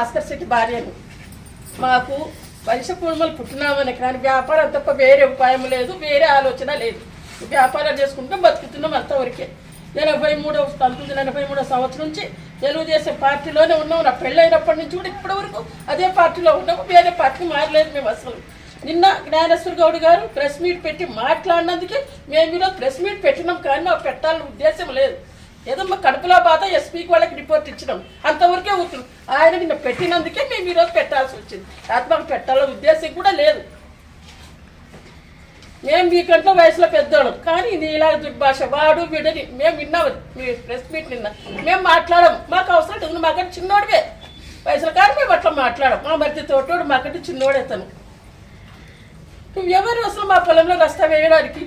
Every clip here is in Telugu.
భాస్కర్ శెట్టి భార్యను మాకు వలస కుటుంబాలు పుట్టినామని కానీ వ్యాపారం తప్ప వేరే ఉపాయం లేదు వేరే ఆలోచన లేదు. వ్యాపారం చేసుకుంటూ బతుకుతున్నాం అంతవరకే. ఎనభై మూడవ పంతొమ్మిది ఎనభై మూడవ సంవత్సరం నుంచి తెలుగుదేశం పార్టీలోనే ఉన్నాం. నా పెళ్ళైనప్పటి నుంచి కూడా ఇప్పటి వరకు అదే పార్టీలో ఉన్నాము. వేరే పార్టీ మారలేదు మేము అసలు. నిన్న జ్ఞానేశ్వర గౌడ్ గారు ప్రెస్ మీట్ పెట్టి మాట్లాడినందుకే మేము ఈరోజు ప్రెస్ మీట్ పెట్టినాం కానీ మాకు పెట్టాలని ఉద్దేశం లేదు. ఏదో మా కడుపులో బాధ ఎస్పీకి వాళ్ళకి రిపోర్ట్ ఇచ్చినాం. అంతవరకే ఊరుకున్నాం. ఆయన నిన్న పెట్టినందుకే మేము ఈరోజు పెట్టాల్సి వచ్చింది. ఆత్మకు పెట్టాలో ఉద్దేశం కూడా లేదు. మేము మీకంటే వయసులో పెద్దోళ్ళం. కానీ ఇది ఇలా దుర్భాష. వాడు వీడని మేము విన్నాము మీ ప్రెస్ మీట్ నిన్న. మేము మాట్లాడము. మాకు అవసరం ఉంది మాకంటే చిన్నోడివే. వయసులో కానీ మేము అట్లా మాట్లాడము. మా మధ్య తోటోడు మాకంటే చిన్నోడే తను నువ్వెవరు అసలు మా పొలంలో రస్తా వేయడానికి?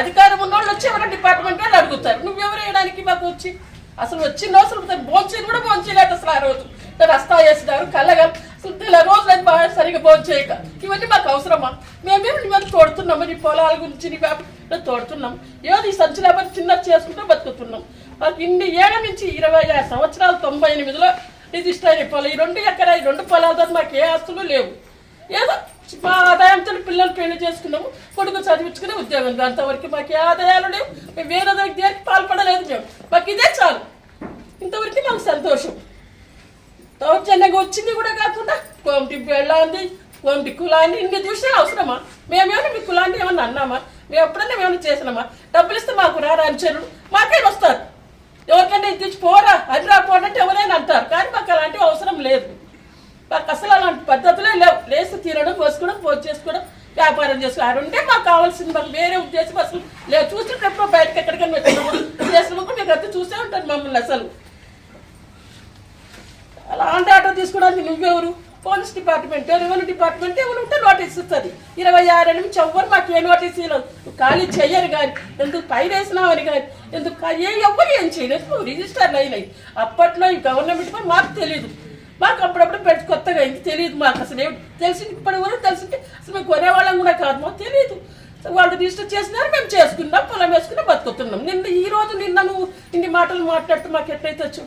అధికారం ఉన్నోళ్ళు వచ్చి ఎవరైనా డిపార్ట్మెంట్ వాళ్ళు అడుగుతారు. నువ్వెవరు వేయడానికి మాకు వచ్చి? అసలు వచ్చిన అసలు భోంచేది కూడా భోంచేయలేదు అసలు ఆ రోజు. రస్తా వేసినారు కళ్ళగా అసలు నెల రోజులు అది బాగా సరిగా భోంచేయక. ఇవన్నీ మాకు అవసరమా? మేమేమి ఇవన్నీ తోడుతున్నాము? నీ పొలాల గురించి నీ వ్యాపారం తోడుతున్నాం ఏదో ఈ సంచులు చిన్న చేసుకుంటూ బతుకుతున్నాం మాకు ఇన్ని ఏళ్ళ నుంచి ఇరవై ఆరు సంవత్సరాలు తొంభై ఎనిమిదిలో రిజిస్టర్ అయిన పొలం ఈ రెండు ఎకరా ఈ రెండు పొలాలతో మాకు ఏ ఆస్తులు లేవు. ఏదో మా ఆదాయంతో పిల్లలు పెళ్ళి చేసుకున్నాము కొడుకు చదివించుకునే ఉద్యోగం అంతవరకు మాకు ఏ ఆదాయాలు లేవు. మేము వేరే దానికి దేనికి పాల్పడలేదు మేము. మాకు ఇదే చాలు. ఇంతవరకు మాకు సంతోషం. దౌర్జన్యంగా వచ్చింది కూడా కాకుండా కోమిటి వెళ్ళాంది కోమిటి కులాన్ని ఇన్ని చూసే అవసరమా? మేమేమైనా మీ కులాన్ని ఏమన్నా అన్నామా? మేము ఎప్పుడన్నా ఏమైనా చేసినామా? డబ్బులు ఇస్తే మాకు రారా అనుచరుడు మాకేం వస్తారు? ఎవరికైనా ఇది తెచ్చి పోరా అది రా ఎవరైనా అంటారు. కానీ మాకు అలాంటివి అవసరం లేదు. మాకు అసలు అలాంటి పద్ధతులే లేవు. లేచి తినడం పోసుకోవడం పోసి చేసుకోవడం వ్యాపారం చేసుకోవడం. అది ఉంటే మాకు కావాల్సింది. మాకు వేరే ఉద్దేశం అసలు లేదు. చూసినప్పుడు బయటకు ఎక్కడికైనా వచ్చినప్పుడు చేసినప్పుడు మీరు అయితే చూసే ఉంటారు మమ్మల్ని అసలు. అలాంటి ఆటో తీసుకోవడానికి నువ్వెవరు? పోలీస్ డిపార్ట్మెంట్ రెవెన్యూ డిపార్ట్మెంట్ ఎవరు ఉంటే నోటీస్ ఇస్తుంది. ఇరవై ఆరు నుంచి ఎవ్వరు మాకు ఏ నోటీస్ ఇవ్వలేదు ఖాళీ చెయ్యరు కానీ ఎందుకు పైన వేసినామని కానీ ఎందుకు ఏ ఎవ్వరు ఏం చేయలేదు. రిజిస్టర్లు అయినాయి. అప్పట్లో ఈ గవర్నమెంట్ మాకు తెలియదు మాకు అప్పుడప్పుడు పెట్టి కొత్తగా ఇంక తెలియదు మాకు అసలు ఏమి తెలిసి ఇప్పటి వరకు తెలిసింటే అసలు మేము కొనేవాళ్ళం కూడా కాదు మాకు తెలియదు. వాళ్ళు రిజిస్టర్ చేసినారు మేము చేసుకున్నాం పొలం వేసుకుని బతుకుతున్నాం. నిన్న ఈ రోజు నిన్న నువ్వు ఇన్ని మాటలు మాట్లాడుతూ మాకు ఎట్లయితే వచ్చు?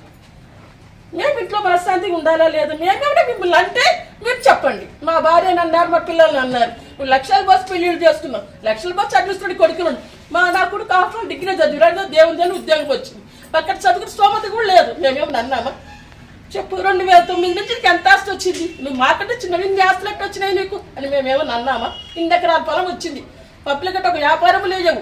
మేము ఇంట్లో మనశ్శాంతిగా ఉండాలా లేదు? మేమేమైనా మిమ్మల్ని అంటే మీరు చెప్పండి. మా భార్య అన్నారు మా పిల్లలు అన్నారు. నువ్వు లక్షల బస్సు పెళ్ళిళ్ళు చేసుకున్నాం. లక్షల బస్సు చదివిస్తుడి కొడుకులు మా నా కొడుకు ఆఫ్టర్ డిగ్రీ చదివాడు దేవుని దేవుని ఉద్యోగం వచ్చింది. అక్కడ చదువుకునే స్తోమత కూడా లేదు. మేమేమన్నా అన్నామా చెప్పు రెండు వేల తొమ్మిది నుంచి ఎంత ఆస్తి వచ్చింది? నువ్వు మాకంటే చిన్న ఇన్ని ఆస్తులు వచ్చినాయి నీకు? అని మేమేమన్నా అన్నామా ఇన్ని ఎకరాల పొలం వచ్చింది. పబ్లిక్ ఒక వ్యాపారం లేవు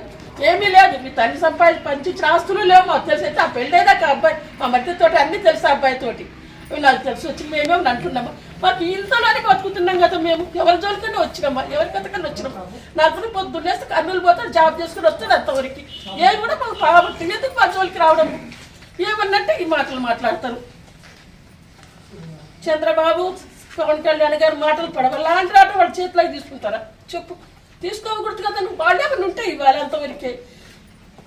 ఏమీ లేదు. మీ తల్లి సంపాదించి పంచించిన ఆస్తులు లేవు. మాకు తెలిసి అయితే ఆ పెళ్ళేదాకా అబ్బాయి. మా మధ్యతో అన్నీ తెలుసు ఆ అబ్బాయితోటి నాకు తెలిసి వచ్చి మేమేమి అంటున్నాము? మాకు ఇంతలోనే బతుకుతున్నాం కదా మేము. ఎవరి జోలికన్నా వచ్చినామా? ఎవరి కథకన్నా వచ్చినామా? నాకు కూడా పొద్దున్నేస్తే కర్నూలు పోతే జాబ్ చేసుకుని వస్తాడు అంతవరకు ఏమి కూడా మాకు పాపం ఎందుకు మా జోలికి రావడం ఏమన్నట్టే ఈ మాటలు మాట్లాడతారు. చంద్రబాబు పవన్ కళ్యాణ్ గారు మాటలు పడవల్లా? ఆట వాళ్ళ చేతిలోకి తీసుకుంటారా? చెప్పు. తీసుకోకూడదు కదా నువ్వు వాళ్ళు ఏమైనా ఉంటాయి ఇవాళ అంతవరకే.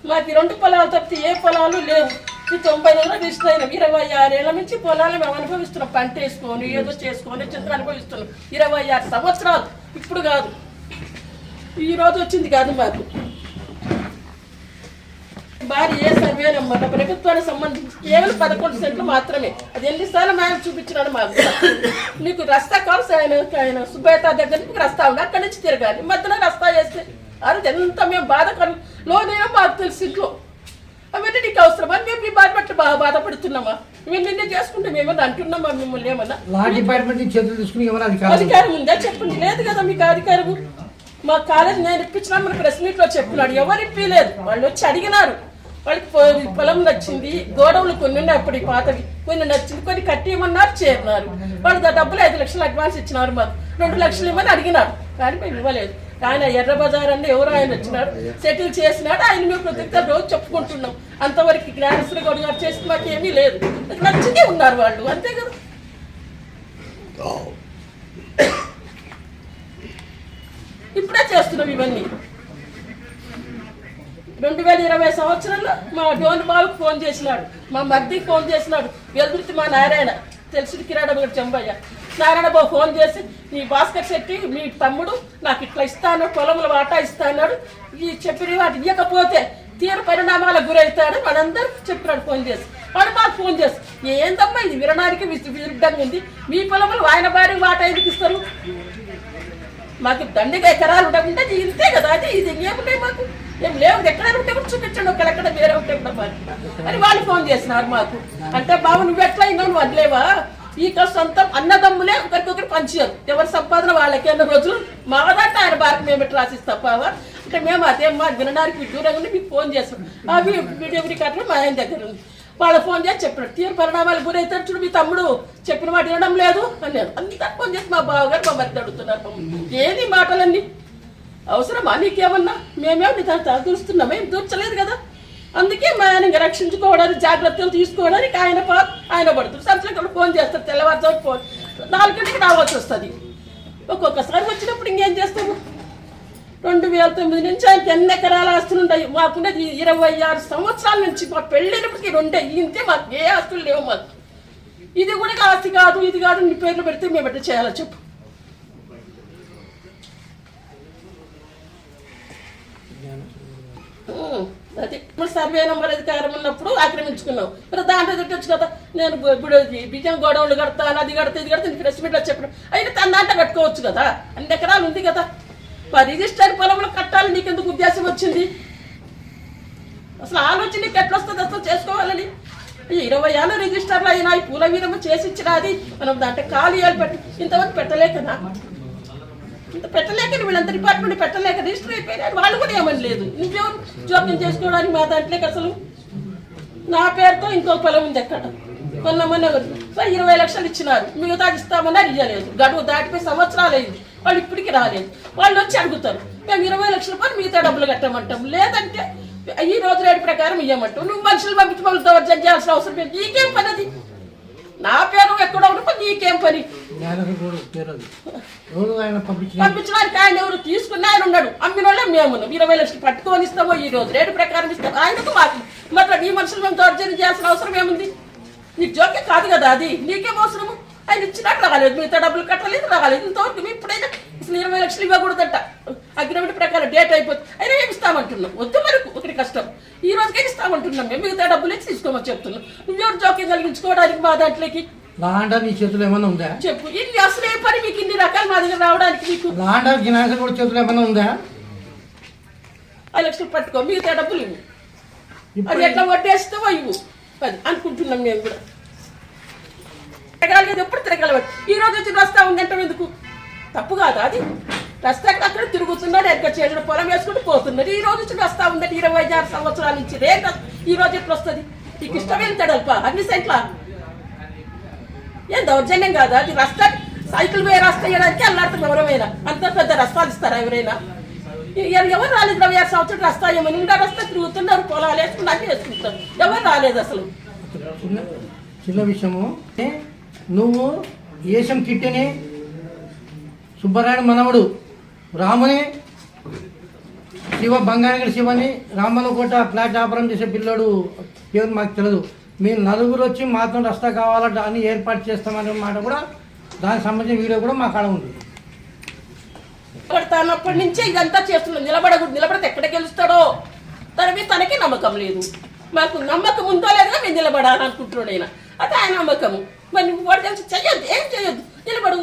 మాకు రెండు పొలాలు తప్పితే ఏ పొలాలు లేవు. ఈ తొంభై నెలలు రిజిస్టర్ ఇరవై ఆరేళ్ళ నుంచి పొలాలు మేము అనుభవిస్తున్నాం. పంట వేసుకొని ఏదో చేసుకొని చిత్ర అనుభవిస్తున్నాం. ఇరవై ఆరు సంవత్సరాలు ఇప్పుడు కాదు. ఈ రోజు వచ్చింది కాదు మాకు. భార్య నెంబర్ ప్రభుత్వానికి సంబంధించి కేవలం పదకొండు సెంట్లు మాత్రమే. అది ఎన్నిసార్లు మేము చూపించినాడు మాకు. నీకు రస్తా కావాల్సి ఆయన ఆయన సుబ్బేత దగ్గర నుంచి రస్తా ఉంది అక్కడి నుంచి తిరగాలి. మధ్యలో రస్తా వేస్తే అది ఎంత మేము బాధకరం లోనేమో మాకు తెలుసు ఇంట్లో. అవన్నీ నీకు అవసరమా? మేము మీ బాధ పట్ల బాగా బాధపడుతున్నామా? మేము నిన్నే చేసుకుంటే మేమన్నా అంటున్నామా మిమ్మల్ని ఏమన్నా? లా డిపార్ట్మెంట్ నుంచి చేతులు తీసుకుని అధికారం ఉందా? చెప్పండి. లేదు కదా మీకు అధికారము. మా కాలేజ్ నేను ఇప్పించిన మన ప్రెస్ మీట్లో చెప్పినాడు ఎవరు ఇప్పిలేదు వాళ్ళు వచ్చి అడిగినారు. వాళ్ళకి పొలం నచ్చింది గోడౌన్లు కొన్ని ఉన్నాయి అప్పుడు ఈ పాతవి కొన్ని నచ్చింది కొన్ని కట్టి ఇవ్వమన్నారు చేరినారు. వాళ్ళు డబ్బులు ఐదు లక్షలు అడ్వాన్స్ ఇచ్చినారు మాకు. రెండు లక్షలు ఇవ్వమని అడిగినారు. కానీ మేము ఇవ్వలేదు. ఆయన ఎర్ర బజార్ అంటే ఎవరు ఆయన వచ్చినాడు సెటిల్ చేసినాడు ఆయన మేము ప్రతి రోజు చెప్పుకుంటున్నాం. అంతవరకు జ్ఞానేశ్వర గౌడ్ గారు చేసిన మాకు ఏమీ లేదు నచ్చిందే ఉన్నారు వాళ్ళు అంతే కదా? ఇప్పుడే చేస్తున్నాం ఇవన్నీ. రెండు వేల ఇరవై సంవత్సరంలో మా డోన్ బాబుకి ఫోన్ చేసినాడు. మా మర్దికి ఫోన్ చేసినాడు. వెలుగురికి మా నారాయణ తెలుసు కిరాడ గారు చెంబయ్య. నారాయణ బాబు ఫోన్ చేసి నీ భాస్కర్ శెట్టి మీ తమ్ముడు నాకు ఇట్లా ఇస్తాను పొలంలో వాటా ఇస్తాడు ఈ చెప్పిన వాటి ఇవ్వకపోతే తీవ్ర పరిణామాలకు గురవుతాడు. మనందరూ చెప్పినాడు ఫోన్ చేసి. వాడు మాకు ఫోన్ చేసి ఏందమ్మా ఇది వినడానికి విరుద్ధంగా ఉంది? మీ పొలములు ఆయన భార్య వాటా ఎందుకు ఇస్తారు? మాకు దండిగా ఎకరాలు ఉండకుంటే ఇంతే కదా అది ఇది ఏముంటాయి మాకు? ఏం లేవు ఎక్కడైనా ఉంటే కూడా చూపించండి ఒకళ్ళు ఎక్కడ వేరే ఉంటే కూడా మాకు అని వాళ్ళు ఫోన్ చేసినారు మాకు. అంటే బాబు నువ్వు ఎట్లా అయినా నువ్వు వదిలేవా? ఈ సొంతం అన్నదమ్ములే ఒకరికొకరు పంచారు. ఎవరి సంపాదన వాళ్ళకి అన్న రోజులు మాదంటే ఆయన భారత మేము ఎట్లా రాసిస్తాం బావా? అంటే మేము అదేమ్మా మా వినడానికి దూరంగా ఉండి మీకు ఫోన్ చేస్తాం. అవి వీడియో రికార్డులు మా ఆయన దగ్గర ఉంది. వాళ్ళ ఫోన్ చేసి చెప్పాడు తీరు పరిణామాలు గురైతే చూడు మీ తమ్ముడు. చెప్పిన మాట వినడం లేదు. అన్నాడు అంతా ఫోన్ చేసి మా బావగారు మా మరిది అడుగుతున్నారు. ఏది మాటలన్నీ? అవసరమా? నీకేమన్నా? మేమేమి నీ తల ఏం దూర్చలేదు కదా? అందుకే మా ఆయన రక్షించుకోవడానికి జాగ్రత్తలు తీసుకోవడానికి ఆయన పా ఆయన పడుతుంది. సంవత్సరం ఫోన్ చేస్తారు తెల్లవారుతో ఫోన్. నాలుగింటికి రావాల్సి వస్తుంది. ఒక్కొక్కసారి వచ్చినప్పుడు ఇంకేం చేస్తాము? రెండు వేల తొమ్మిది నుంచి ఆయనకి ఎన్ని ఎకరాల ఆస్తులు ఉంటాయి? మాకున్నది ఇరవై ఆరు సంవత్సరాల నుంచి మా పెళ్ళినప్పటికి రెండే. ఇంతే మాకు ఏ ఆస్తులు లేవు మాకు. ఇది కూడా ఆస్తి కాదు ఇది కాదు నీ పేర్లు పెడితే మేము ఎట్లా చేయాలో చెప్పు. అది ఇప్పుడు సర్వే నెంబర్ అధికారం ఉన్నప్పుడు ఆక్రమించుకున్నావు. మరి దాంట్లో తిట్టచ్చు కదా. నేను ఇప్పుడు బియ్యం గోడౌన్లు కడతాను అది కడతా ఇది కడతా ప్రెస్ మీట్లో చెప్పడం. అయితే తన దాంట్లో కట్టుకోవచ్చు కదా. అన్ని ఎకరాలు ఉంది కదా. మరి రిజిస్టర్ పొలంలో కట్టాలి నీకు ఎందుకు ఉద్దేశం వచ్చింది? అసలు ఆలోచన నీకు ఎట్లా వస్తుంది? అసలు చేసుకోవాలని. ఇరవై ఏళ్ళు రిజిస్టర్లు అయినా ఈ పూల మీద చేసి ఇచ్చినది మనం దాంట్లో ఖాళీ పెట్టి ఇంతవరకు పెట్టలేకనా ఇంత పెట్టలేక వీళ్ళంత డిపార్ట్మెంట్ పెట్టలేక రిజిస్టర్ అయిపోయినారు వాళ్ళు కూడా ఏమని లేదు. నువ్వెవరు జోక్యం చేసుకోవడానికి మా దాంట్లోకి అసలు నా పేరుతో ఇంకో పొలం ఉంది ఎక్కడ మొన్న సో ఇరవై లక్షలు ఇచ్చినారు. మిగతా ఇస్తామన్నారు ఇవ్వలేదు గడువు దాటిపోయి సంవత్సరాలు అయింది. వాళ్ళు ఇప్పటికి రాలేదు. వాళ్ళు వచ్చి అడుగుతారు. మేము ఇరవై లక్షల రూపాయలు మిగతా డబ్బులు కట్టమంటాం. లేదంటే ఈ రోజు రేటు ప్రకారం ఇవ్వమంటాం నువ్వు మనుషులు పంపించి మమ్మల్ని దౌర్జన్యం చేయాల్సిన అవసరం లేదు. నీకేం పని అది? నా పేరు ఎక్కడ ఉన్నప్పుడు నీకేం పని? పంపించడానికి ఆయన ఎవరు తీసుకున్న ఆయన ఉన్నాడు. అమ్మిన వాళ్ళే మేము ఉన్నాం. ఇరవై లక్షలు పట్టుకొని ఇస్తామో ఈ రోజు? రేటు ప్రకారం ఇస్తాం ఆయనకు మాకు. మరి ఈ మనుషులు మేము దౌర్జన్యం చేయాల్సిన అవసరం ఏముంది? నీకు జోకే కాదు కదా అది. నీకేం అవసరము? ఆయన ఇచ్చినట్టు రాలేదు. మిగతా డబ్బులు కట్టలేదు రాలేదు. ఇంతవరకు ఇప్పుడైనా ఇరవై లక్షలు ఇవ్వకూడదంట. అగ్రిమెంట్ ప్రకారం డేట్ అయిపోతుంది అయినా ఏమి ఇస్తామంటున్నాం వద్దు మనకు ఒకటి కష్టం. ఈ రోజుకే ఇస్తామంటున్నాం మేము? మిగతా డబ్బులు ఇచ్చి తీసుకోమని చెప్తున్నాం నువ్వెవరు జోక్యం కలిగించుకోవడానికి మా దాంట్లోకి? లాండా నీ చేతులు ఏమైనా ఉందా? చెప్పు. ఇన్ని అసలు ఏ పని మీకు? ఇన్ని రకాలు మా దగ్గర రావడానికి మీకు? లాండా జ్ఞానకు కూడా చేతులు ఏమైనా ఉందా? ఐదు లక్షలు పట్టుకో. మిగతా డబ్బులు ఇవ్వు. అది ఎట్లా వడ్డేస్తావో ఇవ్వు. అది అనుకుంటున్నాం మేము కూడా. తిరగాలి ఎప్పుడు తిరగలవాడు ఈ రోజు వచ్చి రస్తా ఉందంటే ఎందుకు? తప్పు కాదా అది? అక్కడ తిరుగుతున్నాడు ఎక్కడ చేసిన పొలం వేసుకుంటూ పోతున్నాడు. ఈ రోజు వచ్చి వస్తా ఉందంటే ఇరవై ఆరు సంవత్సరాల నుంచి. రే ఈ రోజు ఎట్లా వస్తుంది? నీకు ఇష్టం వెళ్తాడల్ప అన్ని సెంట్ల? ఏం దౌర్జన్యం కాదా? అది రస్తా సైకిల్ పోయే రాస్తా వేయడానికి అల్లాడుతాం ఎవరైనా అంత పెద్ద రస్తాలు ఇస్తారా ఎవరైనా? ఎవరు రాలేదు ఇరవై ఆరు సంవత్సరాలు రస్తా ఏమని ఇంకా రస్తా తిరుగుతున్నారు పొలాలు వేసుకుని అన్ని వేసుకుంటారు ఎవరు రాలేదు అసలు? చిన్న విషయము. ఏ, నువ్వు ఏషం కిట్టిని సుబ్బరాయుడు మనవడు. రాముని శివ బంగారగడి శివని రామలకోట ఫ్లాట్ వ్యాపారం చేసే పిల్లోడు పేరు మాకు తెలియదు మీరు నలుగురు వచ్చి మాతో రస్తా కావాలంటే అని ఏర్పాటు చేస్తామనే మాట కూడా దానికి సంబంధించిన వీడియో కూడా మా కాడ ఉంది. నిలబడతానప్పటి నుంచే ఇదంతా చేస్తున్నాం నిలబడకూడదు. నిలబడితే ఎక్కడ గెలుస్తాడో? తన మీద తనకి నమ్మకం లేదు. మాకు నమ్మకం ఉందో లేదో మేము నిలబడాలనుకుంటున్నాడు ఆయన అది ఆయన నమ్మకము. మరి వాడు తెలిసి చెయ్యొద్దు. ఏం చెయ్యొద్దు? నిలబడు.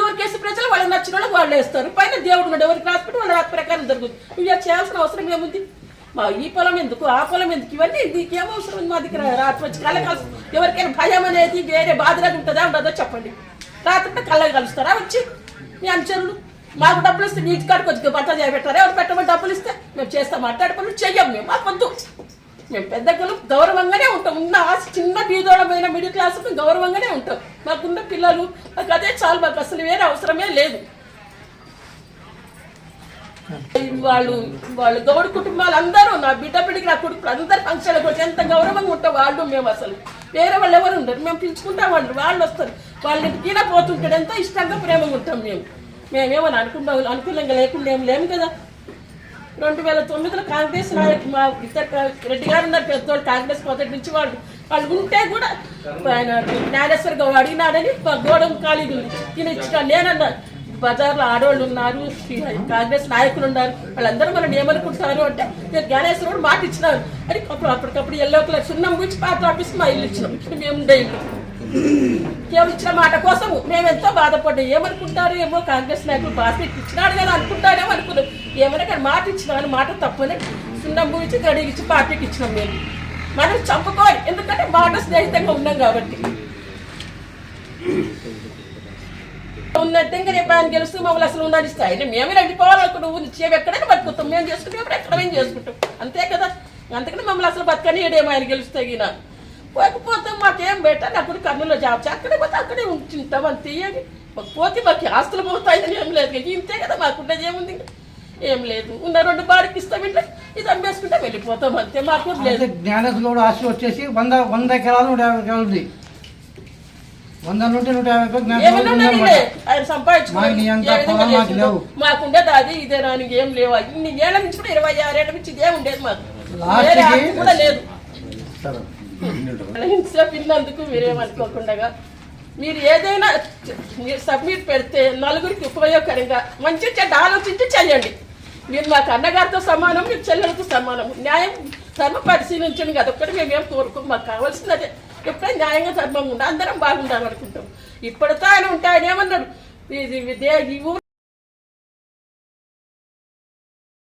ఎవరికి వేసే ప్రజలు వాళ్ళకి నచ్చిన వాళ్ళకి వాళ్ళు వేస్తారు. పైన దేవుడు ఉన్నాడు ఎవరికి రాసిపెట్టి వాళ్ళ రాత ప్రకారం జరుగుతుంది. నువ్వు చేయాల్సిన అవసరం ఏముంది? మా ఈ పొలం ఎందుకు ఆ పొలం ఎందుకు? ఇవన్నీ నీకేం అవసరం? ఉంది మా దగ్గర రాత్రి వచ్చి కళ్ళ కలుసు ఎవరికైనా భయం అనేది వేరే బాధలకు ఉంటుందా? ఉండదో? చెప్పండి. రాత్రి కళ్ళ కలుస్తారా వచ్చి? మీ అనుచరులు? మాకు డబ్బులు ఇస్తే నీటి కాడికి వచ్చి బట్టలు చేయబెట్టారు ఎవరు పెట్టమని డబ్బులు ఇస్తే? మేము చేస్తాం మాట్లాడుకుని చెయ్యం మేము మాకు వద్దు. మేము పెద్దలు గౌరవంగానే ఉంటాం. ఉన్న ఆశ చిన్న బీదోళమైన మిడిల్ క్లాస్ గౌరవంగానే ఉంటాం. మాకున్న పిల్లలు మాకు అదే చాలు మాకు అసలు వేరే అవసరమే లేదు. వాళ్ళు వాళ్ళు గౌడ కుటుంబాలు అందరూ నా బిడ్డ బిడ్డకి నా కొడుకు అందరు ఫంక్షన్లకు వచ్చి ఎంత గౌరవంగా ఉంటాం వాళ్ళు మేము అసలు. వేరే వాళ్ళు ఎవరు ఉండరు. మేము పిలుచుకుంటాం వాళ్ళు వాళ్ళు వస్తారు. వాళ్ళని ఇంటికి పోతుంటాడు ఎంతో ఇష్టంగా ప్రేమగా ఉంటాం మేము. మేమేమని అనుకున్నాం అనుకూలంగా లేకుండా ఏం లేము కదా. రెండు వేల తొమ్మిదిలో కాంగ్రెస్ నాయకు మా ఇద్దరు రెడ్డి గారు ఉన్నారు పెద్దోళ్ళు కాంగ్రెస్ మొదటి నుంచి వాళ్ళు వాళ్ళు ఉంటే కూడా ఆయన జ్ఞానేశ్వర్ గౌడ్ అడిగినాడని గోడం ఖాళీ ఉంది. ఈయన ఇచ్చిన బజార్లో ఆడవాళ్ళు ఉన్నారు కాంగ్రెస్ నాయకులు ఉన్నారు వాళ్ళందరూ మనం ఏమనుకుంటున్నారు అంటే నేను జ్ఞానేశ్వరుడు మాట ఇచ్చినారు. అని అప్పుడు అప్పటికప్పుడు ఎల్లో కలర్ సున్నం గురించి పాత ఆఫీస్ మా ఇల్లు ఇచ్చినాం. మేము ఉండే ఇల్లు కేవలం ఇచ్చిన మాట కోసం మేము ఎంతో బాధపడ్డాం ఏమనుకుంటారు ఏమో కాంగ్రెస్ నాయకులు బాస్కెట్ ఇచ్చినాడు కదా అనుకుంటారేమో అనుకున్నాం ఏమైనా కానీ మాట ఇచ్చినామని మాట తప్పని సున్నం గురించి గడిగిచ్చి పార్టీకి ఇచ్చినాం మేము. మనం చంపుకోవాలి. ఎందుకంటే మాట స్నేహితంగా ఉన్నాం కాబట్టి. ఉన్నట్టు ఇంకా రేపు ఆయన గెలుస్తూ మమ్మల్ని అసలు ఉన్నది స్థాయి మేమే నడిపోవాలనుకుంటాం ఊరు చేవి ఎక్కడైనా బతుకుతాం మేము చేసుకుంటాం. ఎక్కడ మేము చేసుకుంటాం. అంతే కదా? అందుకని మమ్మల్ని అసలు బతకని ఏడేమో ఆయన గెలుస్తే గినా పోకపోతే మాకేం బెటర్? అప్పుడు కర్నూలులో జాబ్ చే- అక్కడే పోతే అక్కడే అని మాకు పోతే మాకు ఆస్తులు పోతాయని ఏం లేదు ఇంతే కదా మాకున్నది ఏముంది ఏం లేదు. ఉన్న రెండు బాడికి ఇస్తాం ఇంట్లో ఇది అమ్మేసుకుంటే వెళ్ళిపోతాం అంతే. మాకు లేదు. జ్ఞానేశ్వరుడు ఆస్తి వచ్చేసి వంద వంద ఎకరాలు నూట యాభై ఎకరాలు ఉంది. వంద నుండి నూట యాభై? లేవు. మాకుండేది అది ఇదే రానికి ఏం లేవు. ఇన్ని ఏళ్ళ నుంచి కూడా ఇరవై ఆరేళ్ళ నుంచి ఇదే ఉండేది మాకు. కూడా లేదు. సరే. ఇంతసేపు ఇన్నందుకు మీరేమనుకోకుండా మీరు ఏదైనా మీరు సబ్మిట్ పెడితే నలుగురికి ఉపయోగకరంగా మంచి చెడ్డ ఆలోచించి చేయండి మీరు మాకు అన్నగారితో సమానం మీరు చెల్లెలతో సమానం న్యాయం ధర్మ పరిశీలించండి కదా ఒక్కటి మేము కోరుకోం మాకు కావాల్సింది అదే ఎప్పుడైనా న్యాయంగా ధర్మంగా ఉండాలి అందరం బాగుండాలనుకుంటాం ఇప్పటితో ఆయన ఉంటాయని ఏమన్నాడు? ఇది ఇదే ఈ ఊరు